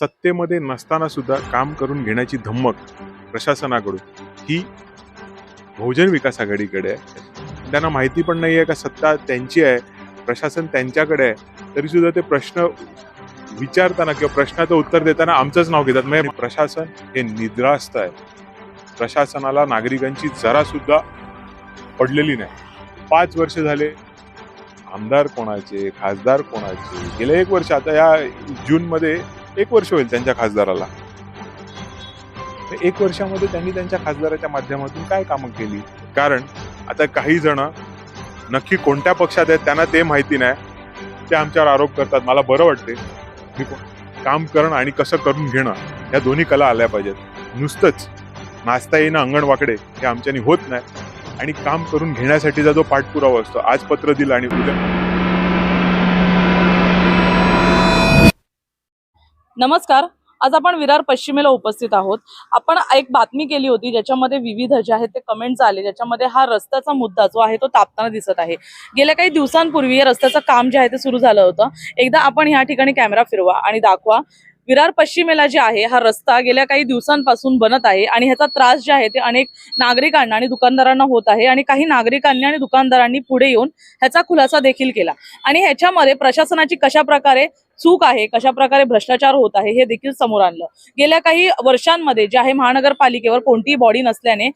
सत्तेमध्ये नसताना सुद्धा काम करून घेण्याची धम्मक प्रशासनाकडून. ही बहुजन विकास आघाडीकडे आहे. त्यांना माहिती पण नाही आहे का सत्ता त्यांची आहे प्रशासन त्यांच्याकडे आहे. तरी सुद्धा ते प्रश्न विचारताना किंवा प्रश्नाचं उत्तर देताना आमचंच नाव घेतात. म्हणजे प्रशासन हे निद्रास्त आहे. प्रशासनाला नागरिकांची जरा सुद्धा पडलेली नाही. पाच वर्ष झाले आमदार कोणाचे खासदार कोणाचे? गेले एक वर्ष. आता या जूनमध्ये एक वर्ष होईल त्यांच्या खासदाराला. तर एक वर्षामध्ये त्यांनी त्यांच्या खासदाराच्या माध्यमातून काय कामं केली? कारण आता काही जण नक्की कोणत्या पक्षात आहेत त्यांना ते माहिती नाही. ते आमच्यावर आरोप करतात. मला बरं वाटते मी काम करणं आणि कसं करून घेणं या दोन्ही कला आल्या पाहिजेत. नुसतंच नाचता येणं अंगण वाकडे हे आमच्यानी होत नाही. आणि काम करून घेण्यासाठीचा जो पाठपुरावा असतो आज पत्र दिलं आणि उद्या नमस्कार. आज आपण विरार पश्चिमेला उपस्थित आहोत. आपण एक बातमी केली होती ज्याच्यामध्ये विविध जे आहेत ते कमेंट्स आले ज्याच्यामध्ये हा रस्त्याचा मुद्दा जो आहे तो तापताना दिसत आहे. गेल्या काही दिवसांपूर्वी या रस्त्याचं काम जे आहे ते सुरू झालं होतं. एकदा आपण ह्या ठिकाणी कॅमेरा फिरवा आणि दाखवा. विरार पश्चिमेला जे आहे हा रस्ता गेल्या काही दिवसांपासून बनत आहे आणि ह्याचा त्रास जे आहे ते अनेक नागरिकांना आणि दुकानदारांना होत आहे आणि काही नागरिकांनी आणि दुकानदारांनी पुढे येऊन ह्याचा खुलासा देखील केला. आणि ह्याच्यामध्ये प्रशासनाची कशा प्रकारे चूक आहे कशा प्रकारे भ्रष्टाचार होत आहे हे देखील समोर आणलं. गेल्या काही वर्षांमध्ये जे आहे महानगरपालिकेवर कोणतीही बॉडी नसल्याने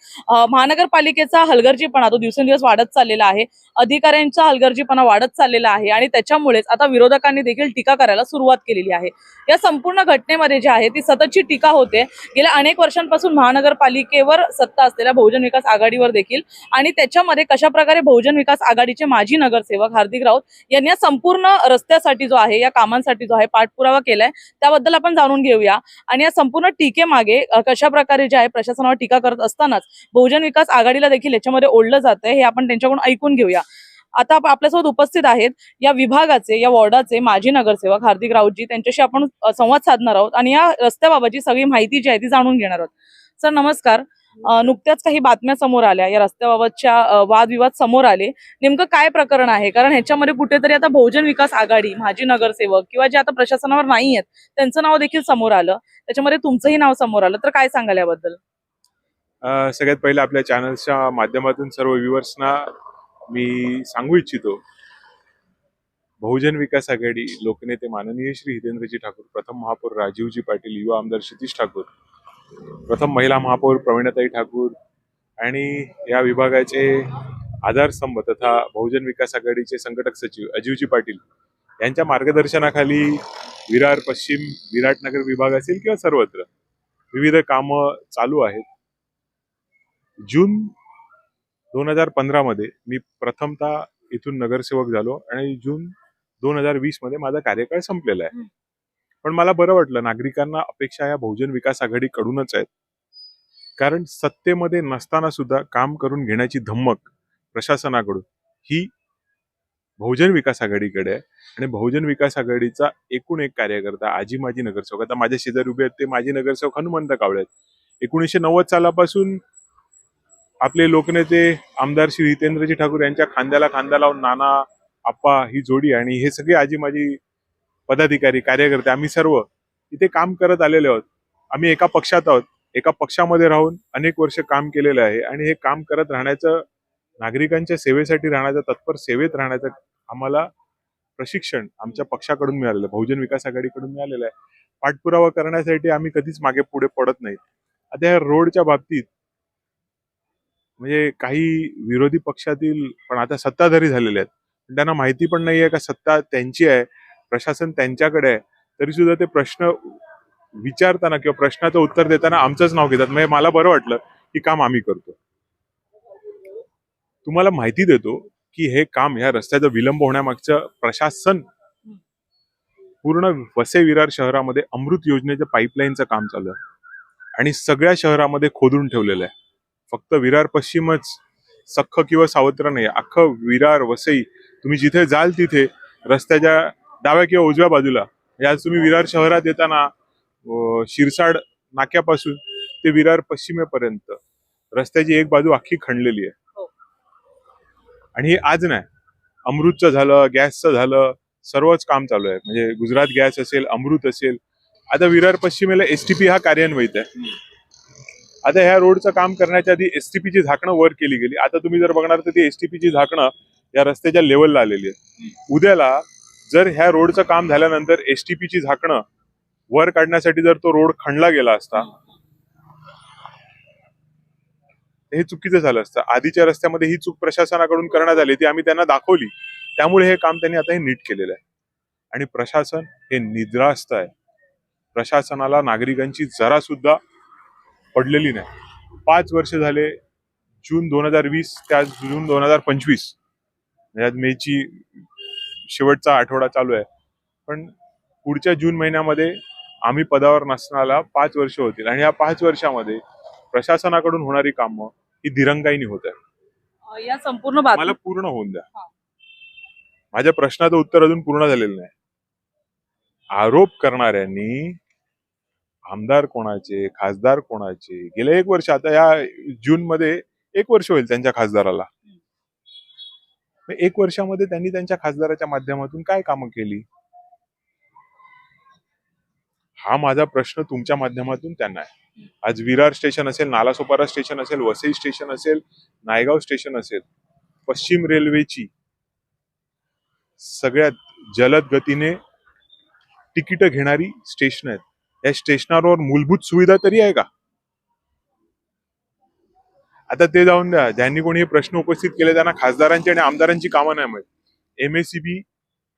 महानगरपालिकेचा हलगर्जीपणा तो दिवसेंदिवस वाढत चाललेला आहे. अधिकाऱ्यांचा हलगर्जीपणा वाढत चाललेला आहे आणि त्याच्यामुळेच आता विरोधकांनी देखील टीका करायला सुरुवात केलेली आहे. या संपूर्ण घटनेमध्ये जी आहे ती सततची टीका होते. गेल्या अनेक वर्षांपासून महानगरपालिकेवर सत्ता असलेल्या बहुजन विकास आघाडीवर देखील आणि त्याच्यामध्ये कशा प्रकारे बहुजन विकास आघाडीचे माजी नगरसेवक हार्दिक राऊत यांनी या संपूर्ण रस्त्यासाठी जो आहे या कामांसाठी जो आहे पाठपुरावा केलाय त्याबद्दल आपण जाणून घेऊया. आणि या संपूर्ण टीकेमागे अ, कशा प्रकारे जे आहे प्रशासनावर टीका करत असतानाच बहुजन विकास आघाडीला देखील याच्यामध्ये ओढलं जात आहे हे आपण त्यांच्याकडून ऐकून घेऊया. आता आपल्यासोबत उपस्थित आहेत या विभागाचे या वॉर्डाचे माजी नगरसेवक हार्दिक राऊतजी. त्यांच्याशी आपण संवाद साधणार आहोत आणि या रस्त्याबाबतची सगळी माहिती जी आहे ती जाणून घेणार आहोत. सर नमस्कार. नुकत्याच काही बातम्या समोर आल्या. या रस्त्याबाबतच्या वादविवाद समोर आले. नेमकं काय प्रकरण आहे? कारण ह्याच्यामध्ये कुठेतरी आता बहुजन विकास आघाडी माजी नगरसेवक किंवा जे आता प्रशासनावर नाही आहेत त्यांचं नाव देखील समोर आलं. त्याच्यामध्ये तुमचंही नाव समोर आलं. तर काय सांगाल याबद्दल? सगळ्यात पहिले आपल्या चॅनल्सच्या माध्यमातून सर्व व्ह्युअर्सना मी सांगू इच्छितो बहुजन विकास आघाडी लोकनेते माननीय श्री हितेंद्रजी ठाकूर प्रथम महापौर राजीवजी पाटील युवा आमदार क्षितिश ठाकूर प्रथम महिला महापौर प्रवीणाताई ठाकूर आणि या विभागाचे आधारस्तंभ तथा बहुजन विकास आघाडीचे संघटक सचिव अजीवजी पाटील यांच्या मार्गदर्शनाखाली विरार पश्चिम विराटनगर विभाग असेल किंवा सर्वत्र विविध कामं चालू आहेत. जून दोन हजार पंधरा मध्ये मी प्रथमतः इथून नगरसेवक झालो आणि जून दोन हजार वीसमध्ये माझा कार्यकाळ संपलेला आहे. पण मला बरं वाटलं नागरिकांना अपेक्षा या बहुजन विकास आघाडीकडूनच आहेत. कारण सत्तेमध्ये नसताना सुद्धा काम करून घेण्याची धम्मक प्रशासनाकडून ही बहुजन विकास आघाडीकडे आहे. आणि बहुजन विकास आघाडीचा एकूण एक कार्यकर्ता आजी माजी नगरसेवक. आता माझ्या शेजारी उभे आहेत ते माजी नगरसेवक हनुमंत कावळे आहेत. एकोणीसशे नव्वद सालापासून आपले लोकनेते आमदार श्री हितेंद्रजी ठाकूर यांच्या खांद्याला खांदा लावून नाना आप्पा ही जोडी आणि हे सगळे आजी माझी पदाधिकारी कार्यकर्ते आम्ही सर्व इथे काम करत आलेले आहोत. आम्ही एका पक्षात आहोत. एका पक्षामध्ये राहून अनेक वर्ष काम केलेलं आहे आणि हे काम करत राहण्याचं नागरिकांच्या सेवेसाठी राहण्याचं तत्पर सेवेत राहण्याचं आम्हाला प्रशिक्षण आमच्या पक्षाकडून मिळालेलं आहे. बहुजन विकास आघाडीकडून मिळालेलं आहे. पाठपुरावा करण्यासाठी आम्ही कधीच मागे पुढे पडत नाही. आता ह्या रोडच्या बाबतीत म्हणजे काही विरोधी पक्षातील पण आता सत्ताधारी झालेले आहेत. पण त्यांना माहिती पण नाही आहे का सत्ता त्यांची आहे प्रशासन त्यांच्याकडे आहे. तरी सुद्धा ते प्रश्न विचारताना किंवा प्रश्नाचं उत्तर देताना आमचंच नाव घेतात. म्हणजे मला बरं वाटलं की काम आम्ही करतो. तुम्हाला माहिती देतो की हे काम ह्या रस्त्याचा विलंब होण्यामागचं प्रशासन पूर्ण वसे विरार शहरामध्ये अमृत योजनेच्या पाईपलाईनचं काम चालू आहे. आणि सगळ्या शहरामध्ये खोदून ठेवलेलं आहे. फक्त विरार पश्चिमच सख्ख किंवा सावत्र नाही अख्खं विरार वसई तुम्ही जिथे जाल तिथे रस्त्याच्या डाव्या किंवा उजव्या बाजूला. आज तुम्ही विरार शहरात येताना शिरसाड नाक्यापासून ते विरार पश्चिमेपर्यंत रस्त्याची एक बाजू अख्खी खणलेली आहे. हो. आणि हे आज नाही. अमृतचं झालं गॅसचं झालं सर्वच काम चालू आहे. म्हणजे गुजरात गॅस असेल अमृत असेल. आता विरार पश्चिमेला एसटीपी हा कार्यान्वित आहे. आता ह्या रोडचं काम करण्याच्या आधी एसटीपी ची झाकणं वर केली गेली. आता तुम्ही जर बघणार तर ती एसटीपी ची झाकणं या रस्त्याच्या लेवलला आलेली आहे. उद्याला जर ह्या रोडचं काम झाल्यानंतर एसटीपी ची झाकणं वर काढण्यासाठी जर तो रोड खणला गेला असता हे चुकीचं झालं असतं. आधीच्या रस्त्यामध्ये ही चूक प्रशासनाकडून करण्यात आली ती आम्ही त्यांना दाखवली. त्यामुळे हे काम त्यांनी आता हे नीट केलेलं आहे. आणि प्रशासन हे निद्रास्त आहे. प्रशासनाला नागरिकांची जरा सुद्धा पडलेली नाही. पाच वर्ष झाले जून दोन हजार वीस त्या जून दोन हजार पंचवीस. मेची शेवटचा आठवडा चालू आहे. पण पुढच्या जून महिन्यामध्ये आम्ही पदावर नसण्याला पाच वर्ष होतील. आणि या पाच वर्षामध्ये प्रशासनाकडून होणारी कामं ही दिरंगाईनी होत आहे या संपूर्ण मला पूर्ण होऊन द्या. माझ्या प्रश्नाचं उत्तर अजून पूर्ण झालेलं नाही. आरोप करणाऱ्यांनी आमदार कोणाचे खासदार कोणाचे? गेले एक वर्ष आता या जून मध्ये एक वर्ष होईल त्यांच्या खासदाराला. एक वर्षामध्ये त्यांनी त्यांच्या खासदाराच्या माध्यमातून काय कामं केली? हा माझा प्रश्न तुमच्या माध्यमातून त्यांना आहे. आज विरार स्टेशन असेल नालासोपारा स्टेशन असेल वसई स्टेशन असेल नायगाव स्टेशन असेल पश्चिम रेल्वेची सगळ्यात जलद गतीने तिकीट घेणारी स्टेशन आहेत. या स्टेशनावर मूलभूत सुविधा तरी आहे का? आता ते जाऊन द्या. ज्यांनी कोणी हे प्रश्न उपस्थित केले त्यांना खासदारांची आणि आमदारांची कामं नाही माहीत. एमएससीबी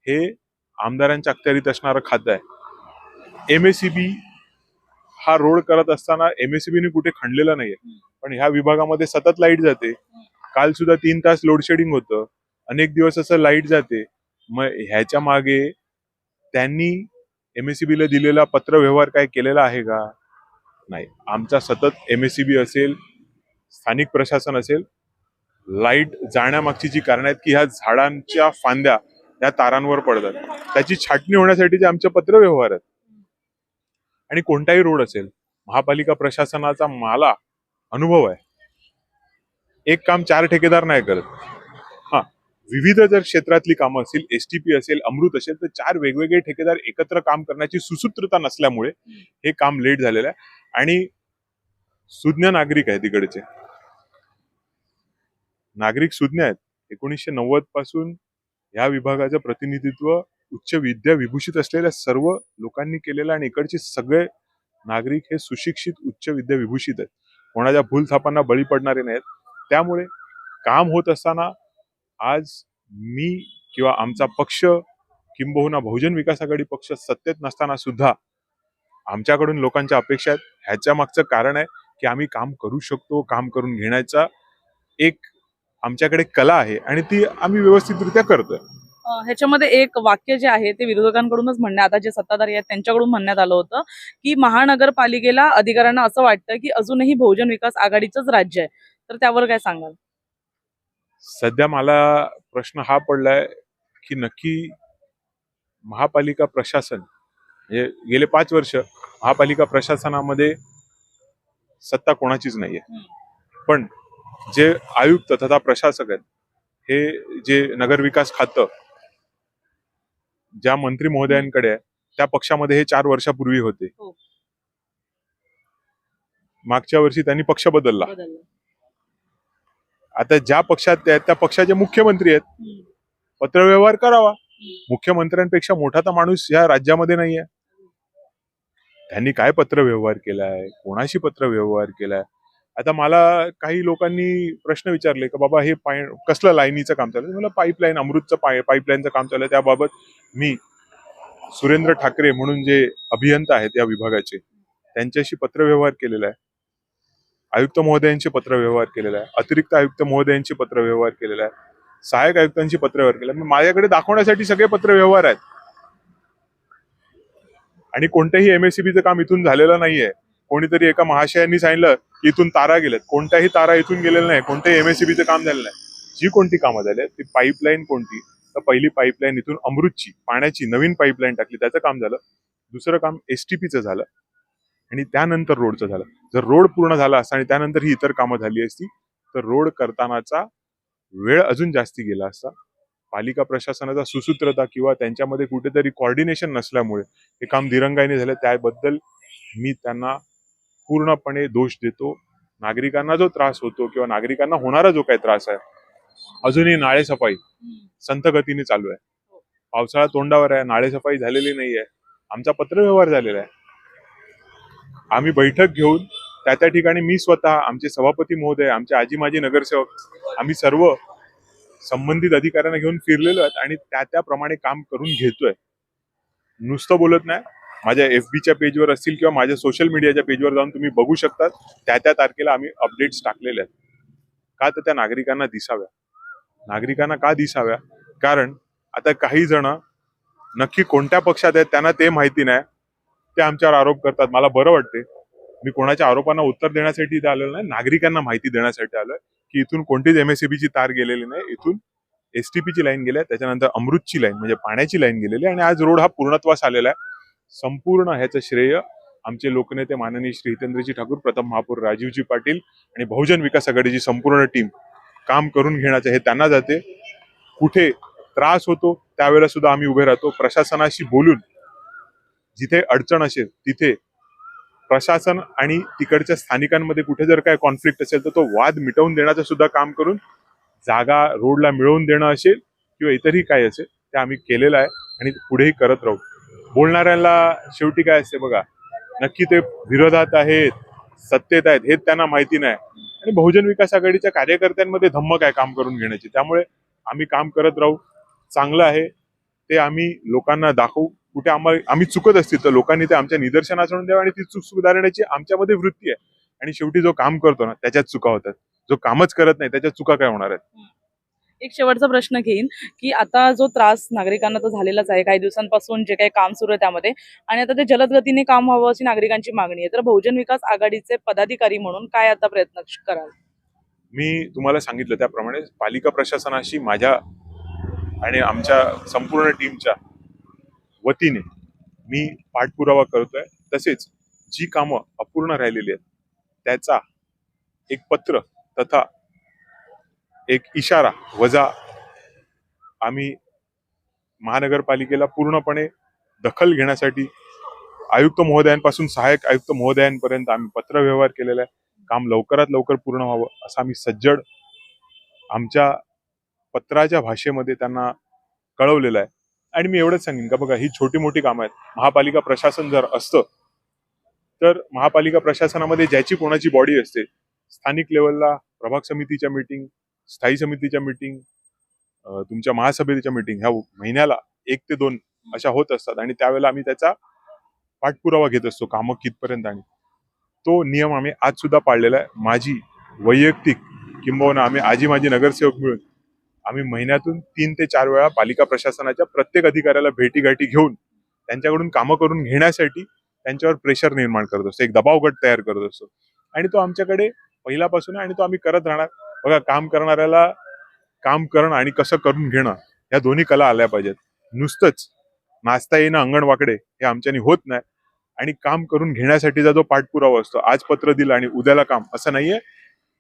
हे आमदारांच्या अखत्यारीत असणारं खातं आहे. एमएससीबी हा रोड करत असताना एमएससीबीने कुठे खणलेला नाहीये. पण ह्या विभागामध्ये सतत लाइट जाते. काल सुद्धा तीन तास लोडशेडिंग होतं. अनेक दिवस असं लाइट जाते. मग ह्याच्या मागे त्यांनी एमएससीबीला दिलेला पत्र व्यवहार काय केलेला आहे का? नाही. आमचा सतत एमएससीबी असेल स्थानिक प्रशासन असेल लाइट जाण्यामागची जी कारण आहेत की ह्या झाडांच्या फांद्या या तारांवर पडतात. त्याची छाटणी होण्यासाठी जे आमचे पत्र व्यवहार आहेत. आणि कोणताही रोड असेल महापालिका प्रशासनाचा मला अनुभव आहे. एक काम चार ठेकेदार नाही करत. विविध जर क्षेत्रातली कामं असतील एसटीपी असेल अमृत असेल तर चार वेगवेगळे ठेकेदार एकत्र काम करण्याची सुसूत्रता नसल्यामुळे हे काम लेट झालेलं आहे. आणि सुज्ञ नागरिक आहे तिकडचे नागरिक सुज्ञ आहेत. एकोणीसशे नव्वदपासून या विभागाचं प्रतिनिधित्व उच्च विद्या विभूषित असलेल्या सर्व लोकांनी केलेलं आणि इकडचे सगळे नागरिक हे सुशिक्षित उच्च विद्या विभूषित आहेत. कोणाच्या भूलथापांना बळी पडणारे नाहीत. त्यामुळे काम होत असताना आज मी किंवा आमचा पक्ष किंबहुना बहुजन विकास आघाडी पक्ष सत्तेत नसताना सुद्धा आमच्याकडून लोकांच्या अपेक्षा आहेत. ह्याच्या मागचं कारण आहे की आम्ही काम करू शकतो काम करून घेण्याचा एक आमच्याकडे कला आहे आणि ती आम्ही व्यवस्थितरित्या करतोय. ह्याच्यामध्ये एक वाक्य जे आहे ते विरोधकांकडूनच म्हणण्यात आता जे सत्ताधारी आहेत त्यांच्याकडून म्हणण्यात आलं होतं की महानगरपालिकेला अधिकाऱ्यांना असं वाटतं की अजूनही बहुजन विकास आघाडीचंच राज्य आहे. तर त्यावर काय सांगाल? सध्या मला प्रश्न हा पडलाय की नक्की महापालिका प्रशासन म्हणजे गेले पाच वर्ष महापालिका प्रशासनामध्ये सत्ता कोणाचीच नाहीये. पण जे आयुक्त तथा प्रशासक आहेत हे जे नगरविकास खातं ज्या मंत्री महोदयांकडे आहे त्या पक्षामध्ये हे चार वर्षापूर्वी होते. हो. मागच्या वर्षी त्यांनी पक्ष बदलला. आता ज्या पक्षात ते आहेत त्या पक्षाचे मुख्यमंत्री आहेत. पत्रव्यवहार करावा. मुख्यमंत्र्यांपेक्षा मोठा तर माणूस या राज्यामध्ये नाहीये. त्यांनी काय पत्रव्यवहार केलाय? कोणाशी पत्रव्यवहार केलाय? आता मला काही लोकांनी प्रश्न विचारले की बाबा हे पाय कसलं लाईनीचं काम चालू आहे मला पाईपलाईन अमृतचं पाय पाईपलाईनचं काम चालू आहे त्याबाबत मी सुरेंद्र ठाकरे म्हणून जे अभियंता आहेत या विभागाचे त्यांच्याशी पत्रव्यवहार केलेला आहे. आयुक्त महोदयांशी पत्रव्यवहार केलेला आहे. अतिरिक्त आयुक्त महोदयांशी पत्रव्यवहार केलेला आहे. सहाय्यक आयुक्तांशी पत्रव्यवहार केला माझ्याकडे दाखवण्यासाठी सगळे पत्रव्यवहार आहेत. आणि कोणत्याही एमएससीबीचं काम इथून झालेलं नाहीये. कोणीतरी एका महाशयांनी सांगितलं की इथून तारा गेल्यात कोणत्याही तारा इथून गेलेल्या नाही. कोणत्याही एमएससीबीचं काम झालेलं नाही. जी कोणती कामं झाली ती पाईपलाईन कोणती? तर पहिली पाईपलाईन इथून अमृतची पाण्याची नवीन पाईपलाईन टाकली. त्याचं काम झालं. दुसरं काम एसटीपीचं झालं. आणि त्यानंतर रोडचं झालं. जर रोड पूर्ण झाला असता आणि त्यानंतर ही इतर कामं झाली असती तर रोड करतानाचा वेळ अजून जास्ती गेला असता. पालिका प्रशासनाचा सुसूत्रता किंवा त्यांच्यामध्ये कुठेतरी कॉर्डिनेशन नसल्यामुळे हे काम दिरंगाईने झालं. त्याबद्दल मी त्यांना पूर्णपणे दोष देतो. नागरिकांना जो त्रास होतो किंवा नागरिकांना होणारा जो काही त्रास आहे अजूनही नाळे सफाई संथ गतीने चालू आहे. पावसाळा तोंडावर आहे नाळे सफाई झालेली नाही आहे आमचा पत्रव्यवहार झालेला आहे. आम्ही बैठक घेऊन त्या त्या ठिकाणी मी स्वतः आमचे सभापती महोदय आमचे आजी माजी नगरसेवक आम्ही सर्व संबंधित अधिकाऱ्यांना घेऊन फिरलेलो आहेत आणि त्या त्याप्रमाणे काम करून घेतोय. नुसतं बोलत नाही. माझ्या एफ बीच्या पेजवर असतील किंवा माझ्या सोशल मीडियाच्या पेजवर जाऊन तुम्ही बघू शकतात. त्या त्या तारखेला आम्ही अपडेट्स टाकलेले आहेत. का तर त्या नागरिकांना दिसाव्या. नागरिकांना का दिसाव्या? कारण आता काही जण नक्की कोणत्या पक्षात आहेत त्यांना ते माहिती नाही. त्या आमच्यावर आरोप करतात. मला बरं वाटते मी कोणाच्या आरोपांना उत्तर देण्यासाठी इथे आलेलो नाही. नागरिकांना माहिती देण्यासाठी आलोय की इथून कोणतीच एमएससीबी ची तार गेलेली नाही. इथून एसटीपी ची लाईन गेली आहे त्याच्यानंतर अमृतची लाईन म्हणजे पाण्याची लाईन गेलेली आहे आणि आज रोड हा पूर्णत्वास आलेला आहे. संपूर्ण ह्याचं श्रेय आमचे लोकनेते माननीय श्री हितेंद्रजी ठाकूर प्रथम महापौर राजीवजी पाटील आणि बहुजन विकास आघाडीची संपूर्ण टीम काम करून घेण्याचं हे त्यांना जाते. कुठे त्रास होतो त्यावेळेला सुद्धा आम्ही उभे राहतो. प्रशासनाशी बोलून जिथे अडचण असेल तिथे प्रशासन आणि तिकडच्या स्थानिकांमध्ये कुठे जर काय कॉन्फ्लिक्ट असेल तर तो वाद मिटवून देण्याचं सुद्धा काम करून जागा रोडला मिळवून देणं असेल किंवा इतरही काय असेल ते आम्ही केलेलं आहे आणि पुढेही करत राहू. बोलणाऱ्यांना शेवटी काय असते बघा नक्की ते विरोधात आहेत सत्तेत आहेत हे त्यांना माहिती नाही. आणि बहुजन विकास आघाडीच्या कार्यकर्त्यांमध्ये धम्मक आहे काम करून घेण्याची. त्यामुळे आम्ही काम करत राहू. चांगलं आहे. ते आम्ही लोकांना दाखवू. कुठे आम्हाला आम्ही चुकत असतील तर लोकांनी ते आमच्या निदर्शनास आणून द्यावं आणि ती चूक सुधारण्याची आमच्यामध्ये वृत्ती आहे. आणि शेवटी जो काम करतो ना त्याच्यात चुका होतात. जो कामच करत नाही त्याच्यात चुका काय होणार आहेत? एक शेवटचा प्रश्न घेईन की आता जो त्रास नागरिकांना तर झालेलाच आहे काही दिवसांपासून जे काही काम सुरू आहे त्यामध्ये आणि आता ते जलद गतीने काम व्हावं अशी नागरिकांची मागणी आहे. तर बहुजन विकास आघाडीचे पदाधिकारी म्हणून काय आता प्रयत्न कराल? मी तुम्हाला सांगितलं त्याप्रमाणे पालिका प्रशासनाशी माझ्या आणि आमच्या संपूर्ण टीमच्या वतीने मी पाठपुरावा करतोय. तसेच जी कामं अपूर्ण राहिलेली आहेत त्याचा एक पत्र तथा एक इशारा वजा आम्ही महानगरपालिकेला पूर्णपणे दखल घेण्यासाठी आयुक्त महोदयांपासून सहाय्यक आयुक्त महोदयांपर्यंत आम्ही पत्रव्यवहार केलेला आहे. काम लवकरात लवकर पूर्ण व्हावं असं आम्ही सज्जड आमच्या पत्राच्या भाषेमध्ये त्यांना कळवलेलं आहे. आणि मी एवढंच सांगेन का बघा ही छोटी मोठी कामं आहेत. महापालिका प्रशासन जर असतं तर महापालिका प्रशासनामध्ये ज्याची कोणाची बॉडी असते स्थानिक लेवलला प्रभाग समितीच्या मीटिंग स्थायी समितीच्या मीटिंग तुमच्या महासभेच्या मीटिंग ह्या महिन्याला एक ते दोन अशा होत असतात. आणि त्यावेळेला आम्ही त्याचा पाठपुरावा घेत असतो कामं कितपर्यंत आणि तो नियम आम्ही आज सुद्धा पाळलेला आहे. माझी वैयक्तिक किंबहुना आम्ही आजी माझी नगरसेवक मिळून आम्ही महिन्यातून तीन ते चार वेळा पालिका प्रशासनाच्या प्रत्येक अधिकाऱ्याला भेटीगाठी घेऊन त्यांच्याकडून कामं करून घेण्यासाठी त्यांच्यावर प्रेशर निर्माण करत असतो. एक दबाव गट तयार करत असतो. आणि तो आमच्याकडे पहिल्यापासून आहे आणि तो आम्ही करत राहणार. बघा काम करणाऱ्याला काम करणं आणि कसं करून घेणं या दोन्ही कला आल्या पाहिजेत. नुसतंच नाचता येणं अंगण वाकडे हे आमच्यानी होत नाही. आणि काम करून घेण्यासाठीचा जो पाठपुरावा असतो आज पत्र दिलं आणि उद्याला काम असं नाहीये.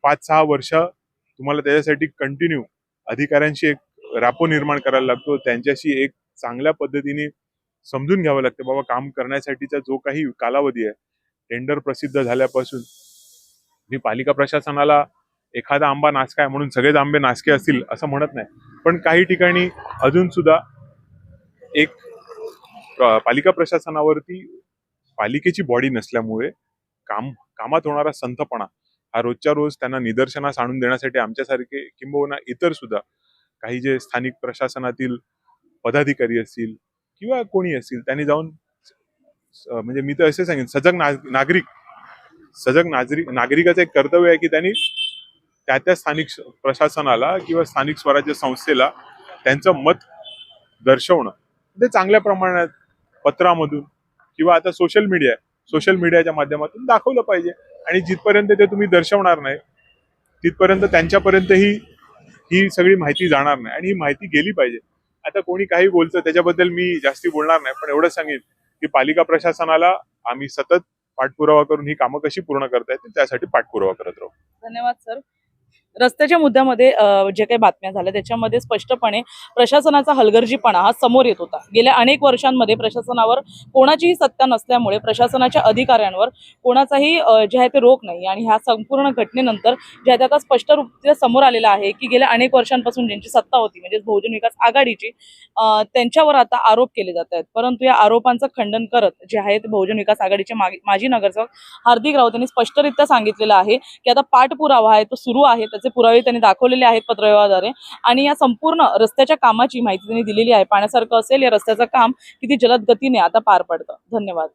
पाच सहा वर्ष तुम्हाला त्याच्यासाठी कंटिन्यू अधिकाऱ्यांशी एक रापो निर्माण करायला लागतो. त्यांच्याशी एक चांगल्या पद्धतीने समजून घ्यावं लागतं. बाबा काम करण्यासाठीचा जो काही कालावधी आहे टेंडर प्रसिद्ध झाल्यापासून मी पालिका प्रशासनाला एखादा आंबा नासका आहे म्हणून सगळेच आंबे नासके असतील असं म्हणत नाही. पण काही ठिकाणी अजून सुद्धा एक पालिका प्रशासनावरती पालिकेची बॉडी नसल्यामुळे काम कामात होणारा संथपणा हा रोजच्या रोज त्यांना निदर्शनास आणून देण्यासाठी आमच्यासारखे किंबहुना इतर सुद्धा काही जे स्थानिक प्रशासनातील पदाधिकारी असतील किंवा कोणी असतील त्यांनी जाऊन म्हणजे मी तर असे सांगेन सजग नागरिक सजग नागरिक नागरिकाचं एक कर्तव्य आहे की त्यांनी त्या त्या स्थानिक प्रशासनाला किंवा स्थानिक स्वराज्य संस्थेला त्यांचं मत दर्शवणं. ते चांगल्या प्रमाणात पत्रामधून किंवा आता सोशल मीडिया आहे सोशल मीडियाच्या माध्यमातून दाखवलं पाहिजे. आणि जिथपर्यंत ते तुम्ही दर्शवणार नाही तिथपर्यंत त्यांच्यापर्यंत ही ही सगळी माहिती जाणार नाही. आणि ही माहिती गेली पाहिजे. आता कोणी काही बोलतं त्याच्याबद्दल मी जास्ती बोलणार नाही पण एवढंच सांगेन की पालिका प्रशासनाला आम्ही सतत पाठपुरावा करून ही कामं कशी पूर्ण करता येतील त्यासाठी पाठपुरावा करत राहू. धन्यवाद सर. रस्त्याच्या मुद्द्यामध्ये जे काही बातम्या झाल्या त्याच्यामध्ये स्पष्टपणे प्रशासनाचा हलगर्जीपणा हा समोर येत होता. गेल्या अनेक वर्षांमध्ये प्रशासनावर कोणाचीही सत्ता नसल्यामुळे प्रशासनाच्या अधिकाऱ्यांवर कोणाचाही जे आहे ते रोख नाही. आणि ह्या संपूर्ण घटनेनंतर जे आहे ते आता स्पष्ट रूपचे समोर आलेलं आहे की गेल्या अनेक वर्षांपासून ज्यांची सत्ता होती म्हणजे बहुजन विकास आघाडीची त्यांच्यावर आता आरोप केले जात आहेत. परंतु या आरोपांचं खंडन करत जे आहे ते बहुजन विकास आघाडीचे माजी नगरसेवक हार्दिक राऊत यांनी स्पष्टरित्या सांगितलेलं आहे की आता पाठपुरावा आहे तो सुरू आहे त्याचे पुरावे त्यांनी दाखवलेले आहेत पत्रव्यवहाराद्वारे. आणि या संपूर्ण रस्त्याच्या कामाची माहिती त्यांनी दिलेली आहे. पाण्यासारखं असेल या रस्त्याचं काम किती जलद गतीने आता पार पडतं. धन्यवाद.